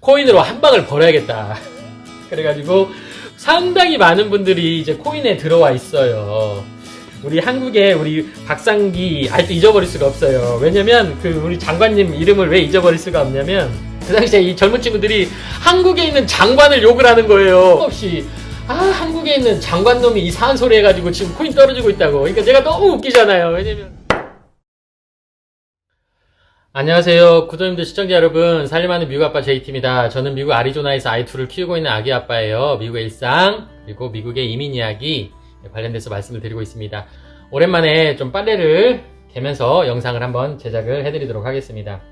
코인으로 한 방을 벌어야겠다. 그래가지고 상당히 많은 분들이 이제 코인에 들어와 있어요. 우리 한국의 우리 박상기 아직도 잊어버릴 수가 없어요. 왜냐면 그 우리 장관님 이름을 왜 잊어버릴 수가 없냐면 그 당시에 이 젊은 친구들이 한국에 있는 장관을 욕을 하는 거예요. 없이 아 한국에 있는 장관 놈이 이상한 소리 해가지고 지금 코인 떨어지고 있다고. 그러니까 제가 너무 웃기잖아요. 왜냐면 안녕하세요. 구독님들 시청자 여러분. 살림하는 미국 아빠 JT입니다. 저는 미국 아리조나에서 아이2를 키우고 있는 아기 아빠예요. 미국의 일상, 그리고 미국의 이민 이야기 관련돼서 말씀을 드리고 있습니다. 오랜만에 좀 빨래를 개면서 영상을 한번 제작을 해드리도록 하겠습니다.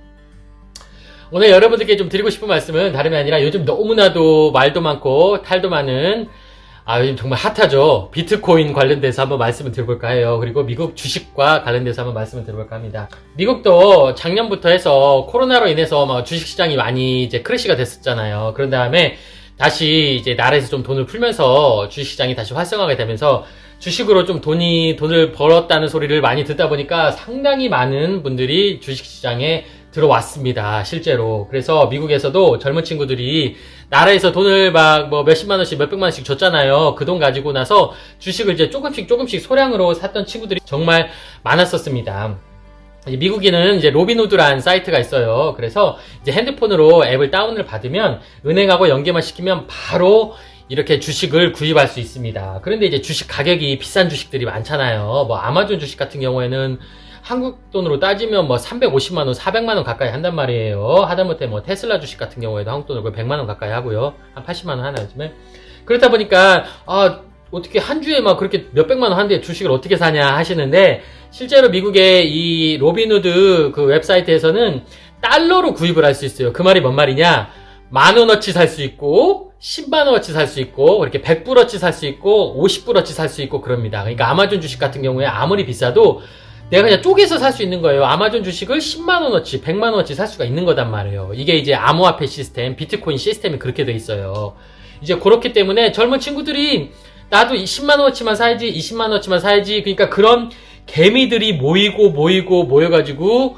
오늘 여러분들께 좀 드리고 싶은 말씀은 다름이 아니라 요즘 너무나도 말도 많고 탈도 많은 아, 요즘 정말 핫하죠. 비트코인 관련돼서 한번 말씀을 드려볼까 해요. 그리고 미국 주식과 관련돼서 한번 말씀을 드려볼까 합니다. 미국도 작년부터 해서 코로나로 인해서 막 주식시장이 많이 이제 크래시가 됐었잖아요. 그런 다음에 다시 이제 나라에서 좀 돈을 풀면서 주식시장이 다시 활성화가 되면서 주식으로 좀 돈이, 돈을 벌었다는 소리를 많이 듣다 보니까 상당히 많은 분들이 주식시장에 들어왔습니다. 실제로. 그래서 미국에서도 젊은 친구들이 나라에서 돈을 막 뭐 몇십만 원씩 몇백만 원씩 줬잖아요. 그 돈 가지고 나서 주식을 이제 조금씩 조금씩 소량으로 샀던 친구들이 정말 많았었습니다. 미국에는 이제 로빈후드라는 사이트가 있어요. 그래서 이제 핸드폰으로 앱을 다운을 받으면 은행하고 연계만 시키면 바로 이렇게 주식을 구입할 수 있습니다. 그런데 이제 주식 가격이 비싼 주식들이 많잖아요. 뭐 아마존 주식 같은 경우에는 한국 돈으로 따지면 뭐 350만 원, 400만 원 가까이 한단 말이에요. 하다못해 뭐 테슬라 주식 같은 경우에도 한국 돈으로 거의 100만 원 가까이 하고요. 한 80만 원 하나 요즘에. 그렇다 보니까 아 어떻게 한 주에 막 그렇게 몇백만 원 하는데 주식을 어떻게 사냐 하시는데 실제로 미국의 이 로빈후드 그 웹사이트에서는 달러로 구입을 할 수 있어요. 그 말이 뭔 말이냐? 만 원어치 살 수 있고 10만 원어치 살 수 있고 이렇게 100불어치 살 수 있고 50불어치 살 수 있고 그럽니다. 그러니까 아마존 주식 같은 경우에 아무리 비싸도 내가 그냥 쪼개서 살 수 있는 거예요. 아마존 주식을 10만 원어치, 100만 원어치 살 수가 있는 거단 말이에요. 이게 이제 암호화폐 시스템, 비트코인 시스템이 그렇게 돼 있어요. 이제 그렇기 때문에 젊은 친구들이 나도 10만 원어치만 사야지, 20만 원어치만 사야지. 그러니까 그런 개미들이 모이고 모이고 모여가지고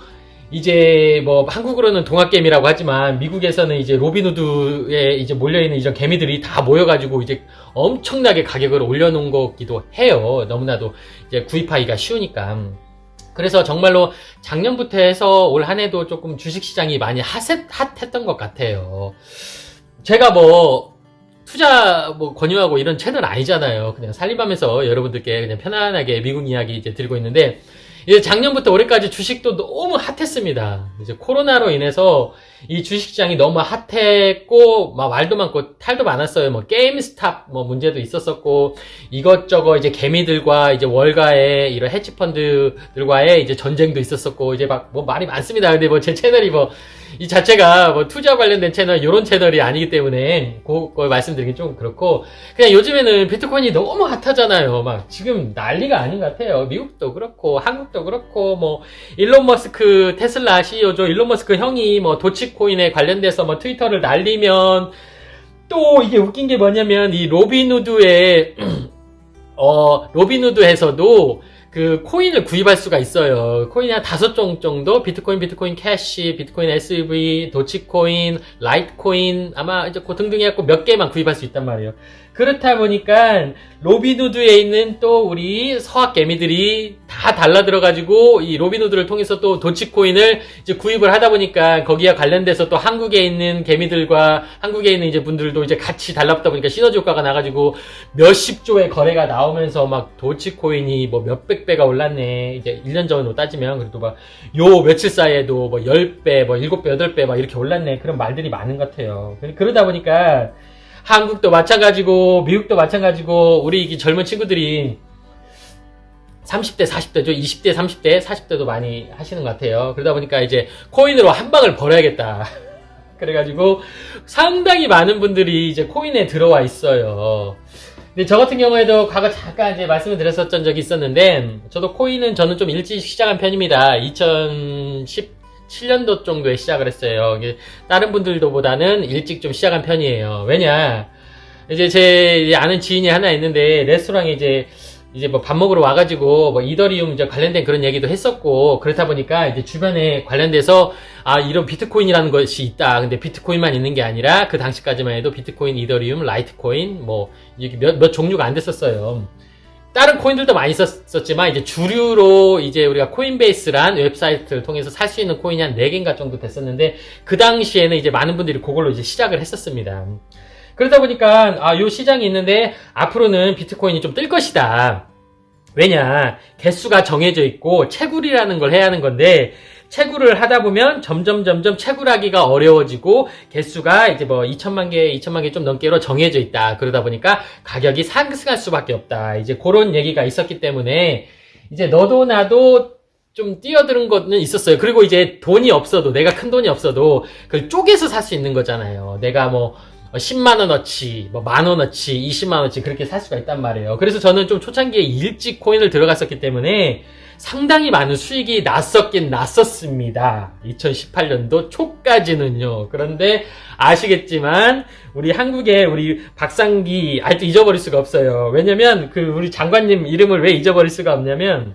이제 뭐 한국으로는 동학개미라고 하지만 미국에서는 이제 로빈후드에 이제 몰려있는 이런 개미들이 다 모여가지고 이제 엄청나게 가격을 올려놓은 거기도 해요. 너무나도 이제 구입하기가 쉬우니까. 그래서 정말로 작년부터 해서 올 한 해도 조금 주식시장이 많이 핫했, 핫했던 것 같아요. 제가 뭐 투자 뭐 권유하고 이런 채널 아니잖아요. 그냥 살림하면서 여러분들께 그냥 편안하게 미국 이야기 이제 드리고 있는데 이제 작년부터 올해까지 주식도 너무 핫했습니다. 이제 코로나로 인해서 이 주식시장이 너무 핫했고 막 말도 많고 탈도 많았어요. 뭐 게임스탑 뭐 문제도 있었었고 이것저것 이제 개미들과 이제 월가의 이런 헤지펀드들과의 이제 전쟁도 있었었고 이제 막 뭐 말이 많습니다. 근데 뭐 제 채널이 뭐 이 자체가 뭐 투자 관련된 채널 이런 채널이 아니기 때문에 그걸 말씀드리기 좀 그렇고 그냥 요즘에는 비트코인이 너무 핫하잖아요. 막 지금 난리가 아닌 것 같아요. 미국도 그렇고 한국도 그렇고 뭐 일론 머스크 테슬라 CEO죠. 일론 머스크 형이 뭐 도치 코인에 관련돼서 뭐 트위터를 날리면 또 이게 웃긴 게 뭐냐면 이 로빈후드에 어 로빈후드에서도 그 코인을 구입할 수가 있어요. 코인이 한 다섯 종 정도 비트코인, 비트코인 캐시, 비트코인 SUV, 도치코인, 라이트코인 아마 이제 그 등등 해갖고 몇 개만 구입할 수 있단 말이에요. 그렇다 보니까 로빈후드에 있는 또 우리 서학 개미들이 다 달라 들어가지고 이 로빈후드를 통해서 또 도치코인을 이제 구입을 하다 보니까 거기와 관련돼서 또 한국에 있는 개미들과 한국에 있는 이제 분들도 이제 같이 달라붙다 보니까 시너지 효과가 나가지고 몇십 조의 거래가 나오면서 막 도치코인이 뭐 몇백 배가 올랐네. 이제 1년 전으로 따지면 그래도 막 요 며칠 사이에도 뭐 10배, 뭐 7배, 8배 막 이렇게 올랐네. 그런 말들이 많은 것 같아요. 그러다 보니까 한국도 마찬가지고 미국도 마찬가지고 우리 이 젊은 친구들이 30대, 40대죠. 20대, 30대, 40대도 많이 하시는 것 같아요. 그러다 보니까 이제 코인으로 한 방을 벌어야겠다. 그래가지고 상당히 많은 분들이 이제 코인에 들어와 있어요. 근데 저 같은 경우에도 과거 잠깐 이제 말씀을 드렸었던 적이 있었는데 저도 코인은 저는 좀 일찍 시작한 편입니다. 2017년도 정도에 시작을 했어요. 다른 분들도 보다는 일찍 좀 시작한 편이에요. 왜냐 이제 제 아는 지인이 하나 있는데 레스토랑에 이제 이제 뭐 밥 먹으러 와가지고 뭐 이더리움 이제 관련된 그런 얘기도 했었고 그렇다 보니까 이제 주변에 관련돼서 아 이런 비트코인이라는 것이 있다. 근데 비트코인만 있는 게 아니라 그 당시까지만 해도 비트코인, 이더리움, 라이트코인 뭐 이게 몇, 몇 종류가 안 됐었어요. 다른 코인들도 많이 썼었지만 이제 주류로 이제 우리가 코인베이스란 웹사이트를 통해서 살 수 있는 코인이 한 4개인가 정도 됐었는데 그 당시에는 이제 많은 분들이 그걸로 이제 시작을 했었습니다. 그러다 보니까 아, 요 시장이 있는데 앞으로는 비트코인이 좀 뜰 것이다. 왜냐? 개수가 정해져 있고 채굴이라는 걸 해야 하는 건데 채굴을 하다 보면 점점 점점 채굴하기가 어려워지고 개수가 이제 뭐 2천만 개, 2천만 개 좀 넘게로 정해져 있다. 그러다 보니까 가격이 상승할 수밖에 없다. 이제 그런 얘기가 있었기 때문에 이제 너도 나도 좀 뛰어드는 거는 있었어요. 그리고 이제 돈이 없어도 내가 큰 돈이 없어도 그걸 쪼개서 살 수 있는 거잖아요. 내가 뭐 10만 원어치, 뭐 만 원어치, 20만 원어치 그렇게 살 수가 있단 말이에요. 그래서 저는 좀 초창기에 일찍 코인을 들어갔었기 때문에 상당히 많은 수익이 났었긴 났었습니다. 2018년도 초까지는요. 그런데 아시겠지만 우리 한국의 우리 박상기 아직도 잊어버릴 수가 없어요. 왜냐면 그 우리 장관님 이름을 왜 잊어버릴 수가 없냐면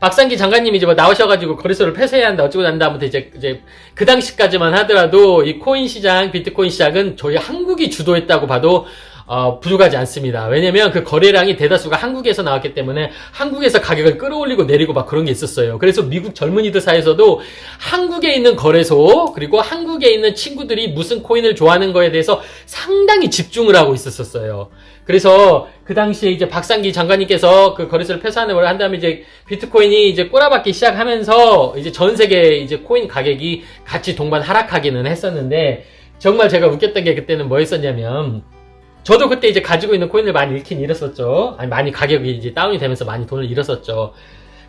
박상기 장관님이 이제 뭐 나오셔가지고 거래소를 폐쇄해야 한다 어쩌고 난다 하면서 이제 이제 그 당시까지만 하더라도 이 코인 시장 비트코인 시장은 저희 한국이 주도했다고 봐도 어, 부족하지 않습니다. 왜냐면 그 거래량이 대다수가 한국에서 나왔기 때문에 한국에서 가격을 끌어올리고 내리고 막 그런 게 있었어요. 그래서 미국 젊은이들 사이에서도 한국에 있는 거래소 그리고 한국에 있는 친구들이 무슨 코인을 좋아하는 거에 대해서 상당히 집중을 하고 있었었어요. 그래서 그 당시에 이제 박상기 장관님께서 그 거래소를 폐쇄하는 걸한 다음에 이제 비트코인이 이제 꼬라박기 시작하면서 이제 전 세계 이제 코인 가격이 같이 동반 하락하기는 했었는데 정말 제가 웃겼던 게 그때는 뭐였었냐면 저도 그때 이제 가지고 있는 코인을 많이 잃긴 잃었었죠. 아니, 많이 가격이 이제 다운이 되면서 많이 돈을 잃었었죠.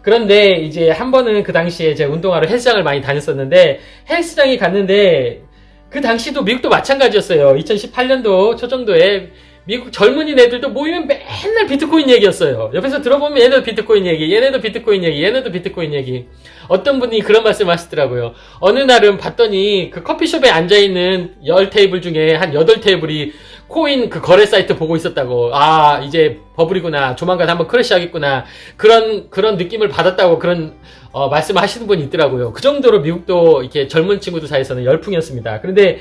그런데 이제 한 번은 그 당시에 제가 운동하러 헬스장을 많이 다녔었는데 헬스장에 갔는데 그 당시도 미국도 마찬가지였어요. 2018년도 초 정도에 미국 젊은이 애들도 모이면 맨날 비트코인 얘기였어요. 옆에서 들어보면 얘네도 비트코인 얘기, 얘네도 비트코인 얘기, 얘네도 비트코인 얘기. 어떤 분이 그런 말씀 하시더라고요. 어느 날은 봤더니 그 커피숍에 앉아있는 10테이블 중에 한 8테이블이 코인 그 거래 사이트 보고 있었다고. 아, 이제 버블이구나. 조만간 한번 크래시하겠구나. 그런, 그런 느낌을 받았다고 그런, 어, 말씀을 하시는 분이 있더라고요. 그 정도로 미국도 이렇게 젊은 친구들 사이에서는 열풍이었습니다. 그런데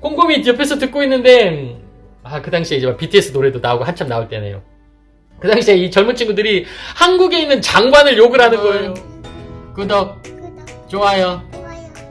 꼼꼼히 옆에서 듣고 있는데, 아, 그 당시에 이제 막 BTS 노래도 나오고 한참 나올 때네요. 그 당시에 이 젊은 친구들이 한국에 있는 장관을 욕을 하는 거예요. 구독, 좋아요.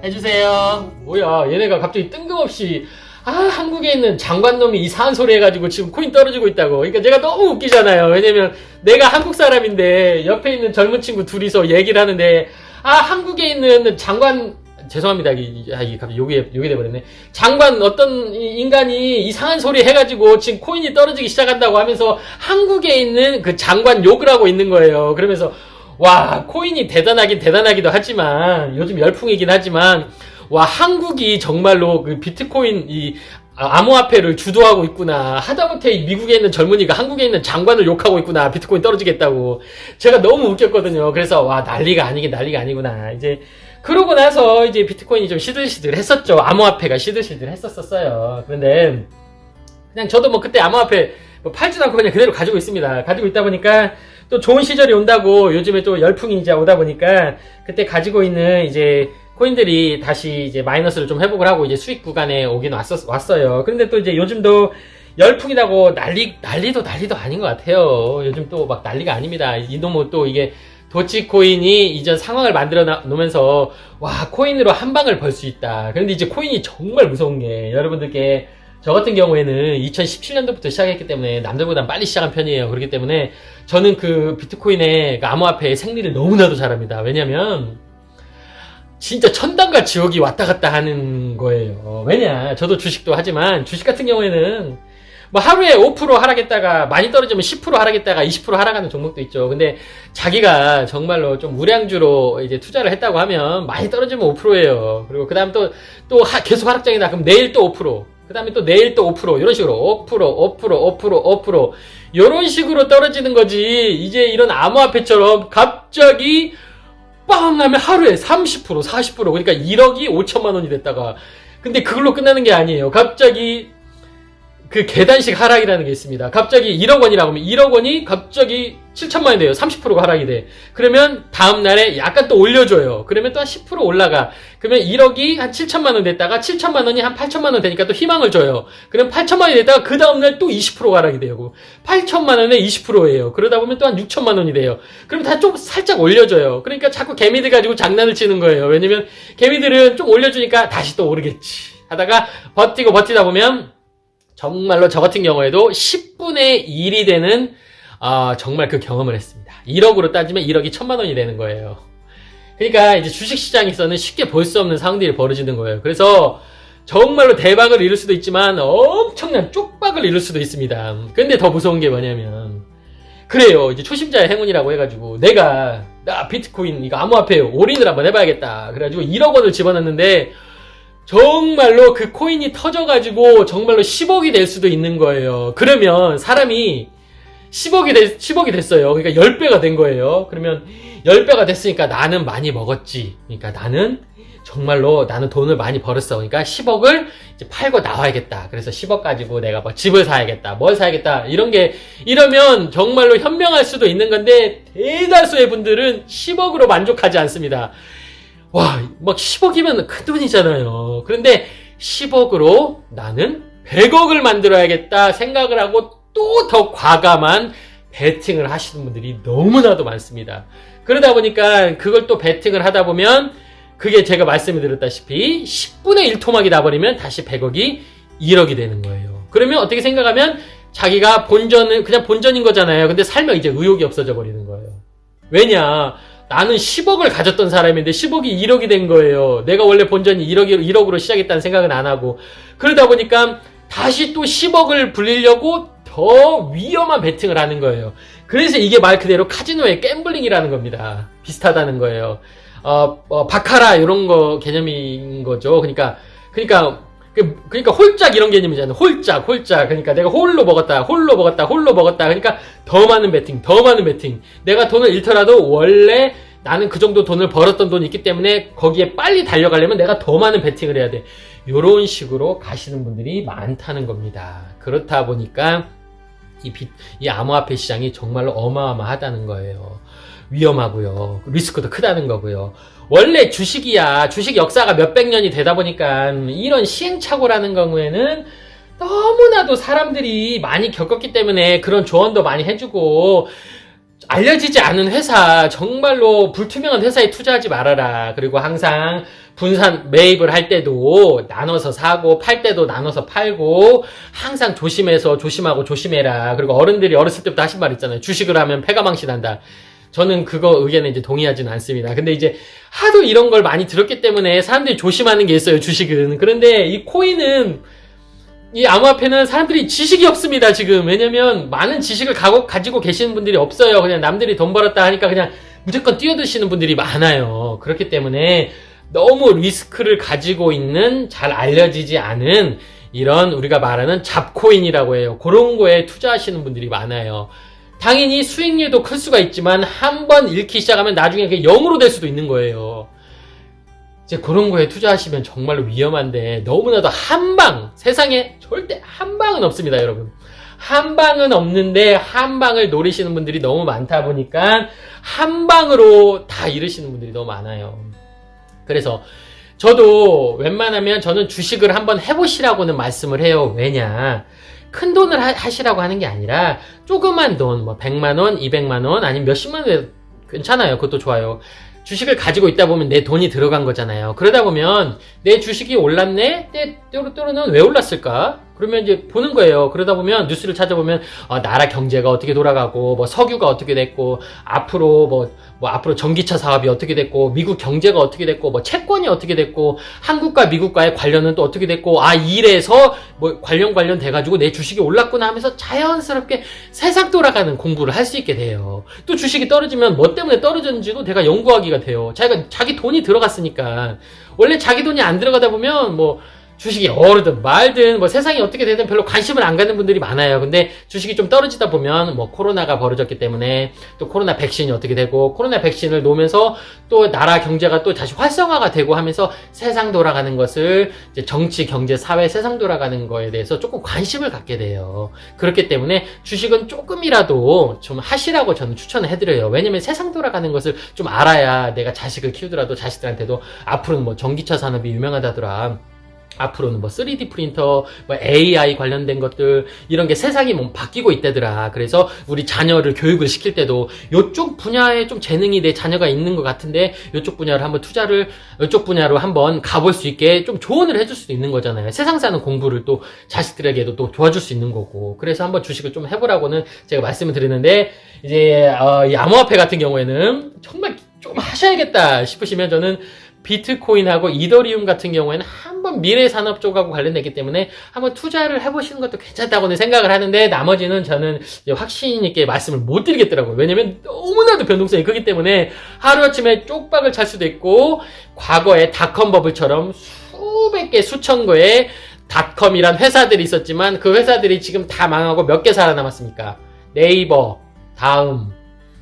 해주세요. 뭐야, 얘네가 갑자기 뜬금없이 아 한국에 있는 장관놈이 이상한 소리 해가지고 지금 코인 떨어지고 있다고. 그러니까 제가 너무 웃기잖아요. 왜냐면 내가 한국 사람인데 옆에 있는 젊은 친구 둘이서 얘기를 하는데 아 한국에 있는 장관 죄송합니다. 이, 아, 이 갑자기 욕이 욕이 돼버렸네. 장관 어떤 이- 인간이 이상한 소리 해가지고 지금 코인이 떨어지기 시작한다고 하면서 한국에 있는 그 장관 욕을 하고 있는 거예요. 그러면서 와 코인이 대단하긴 대단하기도 하지만 요즘 열풍이긴 하지만 와 한국이 정말로 그 비트코인 이 아, 암호화폐를 주도하고 있구나. 하다못해 이 미국에 있는 젊은이가 한국에 있는 장관을 욕하고 있구나. 비트코인 떨어지겠다고. 제가 너무 웃겼거든요. 그래서 와 난리가 아니긴 난리가 아니구나. 이제 그러고 나서 이제 비트코인이 좀 시들시들 했었죠. 암호화폐가 시들시들 했었었어요. 그런데 그냥 저도 뭐 그때 암호화폐 뭐 팔지도 않고 그냥 그대로 가지고 있습니다. 가지고 있다 보니까 또 좋은 시절이 온다고 요즘에 또 열풍이 이제 오다 보니까 그때 가지고 있는 이제 코인들이 다시 이제 마이너스를 좀 회복을 하고 이제 수익 구간에 오긴 왔었, 왔어요. 그런데 또 이제 요즘도 열풍이라고 난리, 난리도 난리도 아닌 것 같아요. 요즘 또 막 난리가 아닙니다. 이놈은 또 이게 도치코인이 이전 상황을 만들어 놔- 놓으면서 와, 코인으로 한 방을 벌 수 있다. 그런데 이제 코인이 정말 무서운 게 여러분들께 저 같은 경우에는 2017년도부터 시작했기 때문에 남들보다 빨리 시작한 편이에요. 그렇기 때문에 저는 그 비트코인의 그 암호화폐의 생리를 너무나도 잘합니다. 왜냐면 진짜 천당과 지옥이 왔다 갔다 하는 거예요. 왜냐? 저도 주식도 하지만 주식 같은 경우에는 뭐 하루에 5% 하락했다가 많이 떨어지면 10% 하락했다가 20% 하락하는 종목도 있죠. 근데 자기가 정말로 좀 우량주로 이제 투자를 했다고 하면 많이 떨어지면 5%예요. 그리고 그다음 또또 계속 하락장이다. 그럼 내일 또 5%. 그다음에 또 내일 또 5% 이런 식으로 5% 5% 5% 5% 이런 식으로 떨어지는 거지. 이제 이런 암호화폐처럼 갑자기 빵 하면 하루에 30% 40% 그러니까 1억이 5천만 원이 됐다가 근데 그걸로 끝나는 게 아니에요. 갑자기 그 계단식 하락이라는 게 있습니다. 갑자기 1억 원이라고 하면 1억 원이 갑자기 7천만 원이 돼요. 30%가 하락이 돼. 그러면 다음 날에 약간 또 올려줘요. 그러면 또 한 10% 올라가. 그러면 1억이 한 7천만 원 됐다가 7천만 원이 한 8천만 원 되니까 또 희망을 줘요. 그럼 8천만 원이 됐다가 그 다음 날 또 20% 하락이 돼요. 8천만 원에 20%예요. 그러다 보면 또 한 6천만 원이 돼요. 그럼 다 좀 살짝 올려줘요. 그러니까 자꾸 개미들 가지고 장난을 치는 거예요. 왜냐면 개미들은 좀 올려주니까 다시 또 오르겠지. 하다가 버티고 버티다 보면 정말로 저 같은 경우에도 10분의 1이 되는 아, 정말 그 경험을 했습니다. 1억으로 따지면 1억이 천만 원이 되는 거예요. 그러니까 이제 주식시장에서는 쉽게 볼 수 없는 상황들이 벌어지는 거예요. 그래서 정말로 대박을 이룰 수도 있지만 엄청난 쪽박을 이룰 수도 있습니다. 근데 더 무서운 게 뭐냐면 그래요. 이제 초심자의 행운이라고 해가지고 내가 나 비트코인 이거 암호화폐 올인을 한번 해봐야겠다. 그래가지고 1억 원을 집어넣는데 정말로 그 코인이 터져가지고 정말로 10억이 될 수도 있는 거예요. 그러면 사람이 10억이, 됐, 10억이 됐어요. 그러니까 10배가 된 거예요. 그러면 10배가 됐으니까 나는 많이 먹었지. 그러니까 나는 정말로 나는 돈을 많이 벌었어. 그러니까 10억을 이제 팔고 나와야겠다. 그래서 10억 가지고 내가 뭐 집을 사야겠다. 뭘 사야겠다. 이런 게, 이러면 정말로 현명할 수도 있는 건데 대다수의 분들은 10억으로 만족하지 않습니다. 와, 막 10억이면 큰 돈이잖아요. 그런데 10억으로 나는 100억을 만들어야겠다 생각을 하고 또 더 과감한 베팅을 하시는 분들이 너무나도 많습니다. 그러다 보니까 그걸 또 베팅을 하다 보면 그게 제가 말씀을 드렸다시피 10분의 1 토막이 나버리면 다시 100억이 1억이 되는 거예요. 그러면 어떻게 생각하면 자기가 본전은 그냥 본전인 거잖아요. 근데 살면 이제 의욕이 없어져 버리는 거예요. 왜냐? 나는 10억을 가졌던 사람인데 10억이 1억이 된 거예요. 내가 원래 본전이 1억, 1억으로 시작했다는 생각은 안 하고. 그러다 보니까 다시 또 10억을 불리려고 더 위험한 베팅을 하는 거예요. 그래서 이게 말 그대로 카지노의 갬블링이라는 겁니다. 비슷하다는 거예요. 어, 어, 바카라 이런 거 개념인 거죠. 그러니까 그러니까 그, 그러니까 홀짝 이런 개념이잖아요. 홀짝, 홀짝. 그러니까 내가 홀로 먹었다, 홀로 먹었다, 홀로 먹었다. 그러니까 더 많은 베팅, 더 많은 베팅. 내가 돈을 잃더라도 원래 나는 그 정도 돈을 벌었던 돈이 있기 때문에 거기에 빨리 달려가려면 내가 더 많은 베팅을 해야 돼. 요런 식으로 가시는 분들이 많다는 겁니다. 그렇다 보니까 이, 비, 이 암호화폐 시장이 정말로 어마어마하다는 거예요. 위험하고요. 리스크도 크다는 거고요. 원래 주식이야. 주식 역사가 몇백 년이 되다 보니까 이런 시행착오라는 경우에는 너무나도 사람들이 많이 겪었기 때문에 그런 조언도 많이 해주고 알려지지 않은 회사, 정말로 불투명한 회사에 투자하지 말아라. 그리고 항상 분산 매입을 할 때도 나눠서 사고, 팔 때도 나눠서 팔고, 항상 조심해서 조심하고 조심해라. 그리고 어른들이 어렸을 때부터 하신 말 있잖아요. 주식을 하면 패가 망신한다. 저는 그거 의견에 이제 동의하지는 않습니다. 근데 이제 하도 이런 걸 많이 들었기 때문에 사람들이 조심하는 게 있어요, 주식은. 그런데 이 코인은 이 암호화폐는 사람들이 지식이 없습니다, 지금. 왜냐면 많은 지식을 가고, 가지고 계시는 분들이 없어요. 그냥 남들이 돈 벌었다 하니까 그냥 무조건 뛰어드시는 분들이 많아요. 그렇기 때문에 너무 리스크를 가지고 있는 잘 알려지지 않은 이런 우리가 말하는 잡코인이라고 해요. 그런 거에 투자하시는 분들이 많아요. 당연히 수익률도 클 수가 있지만 한 번 잃기 시작하면 나중에 그게 0으로 될 수도 있는 거예요. 이제 그런 거에 투자하시면 정말로 위험한데 너무나도 한 방, 세상에 절대 한 방은 없습니다, 여러분. 한 방은 없는데 한 방을 노리시는 분들이 너무 많다 보니까 한 방으로 다 잃으시는 분들이 너무 많아요. 그래서 저도 웬만하면 저는 주식을 한번 해보시라고는 말씀을 해요. 왜냐? 큰 돈을 하, 시라고 하는 게 아니라 조그만 돈, 뭐 100만 원, 200만 원, 아니면 몇십만 원 괜찮아요. 그것도 좋아요. 주식을 가지고 있다 보면 내 돈이 들어간 거잖아요. 그러다 보면 내 주식이 올랐네? 내 또르또르는 왜 올랐을까? 그러면 이제 보는 거예요. 그러다 보면 뉴스를 찾아보면 어, 나라 경제가 어떻게 돌아가고 뭐 석유가 어떻게 됐고 앞으로 뭐, 뭐 앞으로 전기차 사업이 어떻게 됐고 미국 경제가 어떻게 됐고 뭐 채권이 어떻게 됐고 한국과 미국과의 관련은 또 어떻게 됐고 아 이래서 뭐 관련 관련 돼가지고 내 주식이 올랐구나 하면서 자연스럽게 세상 돌아가는 공부를 할 수 있게 돼요. 또 주식이 떨어지면 뭐 때문에 떨어졌는지도 내가 연구하기가 돼요. 자기가 자기 돈이 들어갔으니까 원래 자기 돈이 안 들어가다 보면 뭐 주식이 오르든 말든 뭐 세상이 어떻게 되든 별로 관심을 안 갖는 분들이 많아요. 근데 주식이 좀 떨어지다 보면 뭐 코로나가 벌어졌기 때문에 또 코로나 백신이 어떻게 되고 코로나 백신을 놓으면서 또 나라 경제가 또 다시 활성화가 되고 하면서 세상 돌아가는 것을 정치, 경제, 사회, 세상 돌아가는 거에 대해서 조금 관심을 갖게 돼요. 그렇기 때문에 주식은 조금이라도 좀 하시라고 저는 추천을 해드려요. 왜냐면 세상 돌아가는 것을 좀 알아야 내가 자식을 키우더라도 자식들한테도 앞으로는 뭐 전기차 산업이 유명하다더라. 앞으로는 뭐 3D 프린터, 뭐 AI 관련된 것들 이런 게 세상이 뭐 바뀌고 있다더라. 그래서 우리 자녀를 교육을 시킬 때도 이쪽 분야에 좀 재능이 내 자녀가 있는 것 같은데 이쪽 분야를 한번 투자를 이쪽 분야로 한번 가볼 수 있게 좀 조언을 해줄 수도 있는 거잖아요. 세상 사는 공부를 또 자식들에게도 또 도와줄 수 있는 거고. 그래서 한번 주식을 좀 해보라고는 제가 말씀을 드리는데 이제 어, 이 암호화폐 같은 경우에는 정말 좀 하셔야겠다 싶으시면 저는 비트코인하고 이더리움 같은 경우에는 한번 미래 산업 쪽하고 관련되기 때문에 한번 투자를 해보시는 것도 괜찮다고는 생각을 하는데 나머지는 저는 확신 있게 말씀을 못 드리겠더라고요. 왜냐면 너무나도 변동성이 크기 때문에 하루아침에 쪽박을 찰 수도 있고 과거에 닷컴 버블처럼 수백 개, 수천 개의 닷컴이란 회사들이 있었지만 그 회사들이 지금 다 망하고 몇 개 살아남았습니까? 네이버, 다음,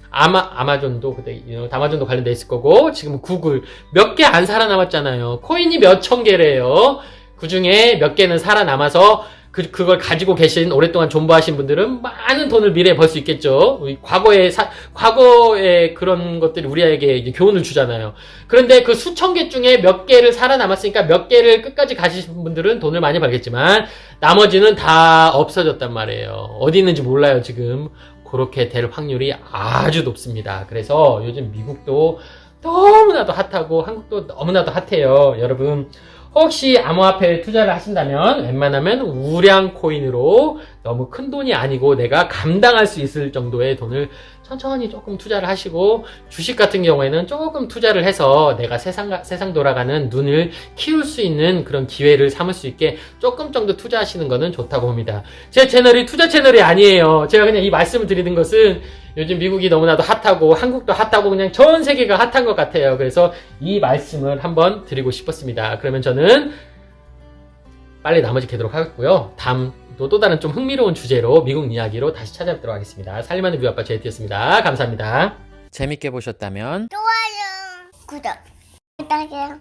아마, 아마존도 그때, 아마존도 관련돼 있을 거고, 지금 구글, 몇 개 안 살아남았잖아요. 코인이 몇 천 개래요. 그 중에 몇 개는 살아남아서, 그, 그걸 가지고 계신, 오랫동안 존버하신 분들은 많은 돈을 미래에 벌 수 있겠죠. 과거에, 사, 과거에 그런 것들이 우리에게 교훈을 주잖아요. 그런데 그 수천 개 중에 몇 개를 살아남았으니까 몇 개를 끝까지 가지신 분들은 돈을 많이 벌겠지만, 나머지는 다 없어졌단 말이에요. 어디 있는지 몰라요, 지금. 그렇게 될 확률이 아주 높습니다. 그래서 요즘 미국도 너무나도 핫하고 한국도 너무나도 핫해요. 여러분 혹시 암호화폐에 투자를 하신다면 웬만하면 우량 코인으로 너무 큰 돈이 아니고 내가 감당할 수 있을 정도의 돈을 천천히 조금 투자를 하시고 주식 같은 경우에는 조금 투자를 해서 내가 세상 세상 돌아가는 눈을 키울 수 있는 그런 기회를 삼을 수 있게 조금 정도 투자하시는 것은 좋다고 봅니다. 제 채널이 투자 채널이 아니에요. 제가 그냥 이 말씀을 드리는 것은 요즘 미국이 너무나도 핫하고 한국도 핫하고 그냥 전 세계가 핫한 것 같아요. 그래서 이 말씀을 한번 드리고 싶었습니다. 그러면 저는 빨리 나머지 개도록 하겠고요. 다음 또, 또 다른 좀 흥미로운 주제로 미국 이야기로 다시 찾아뵙도록 하겠습니다. 살림하는 뷰아빠 제이트였습니다. 감사합니다. 재밌게 보셨다면 좋아요 구독 부탁해요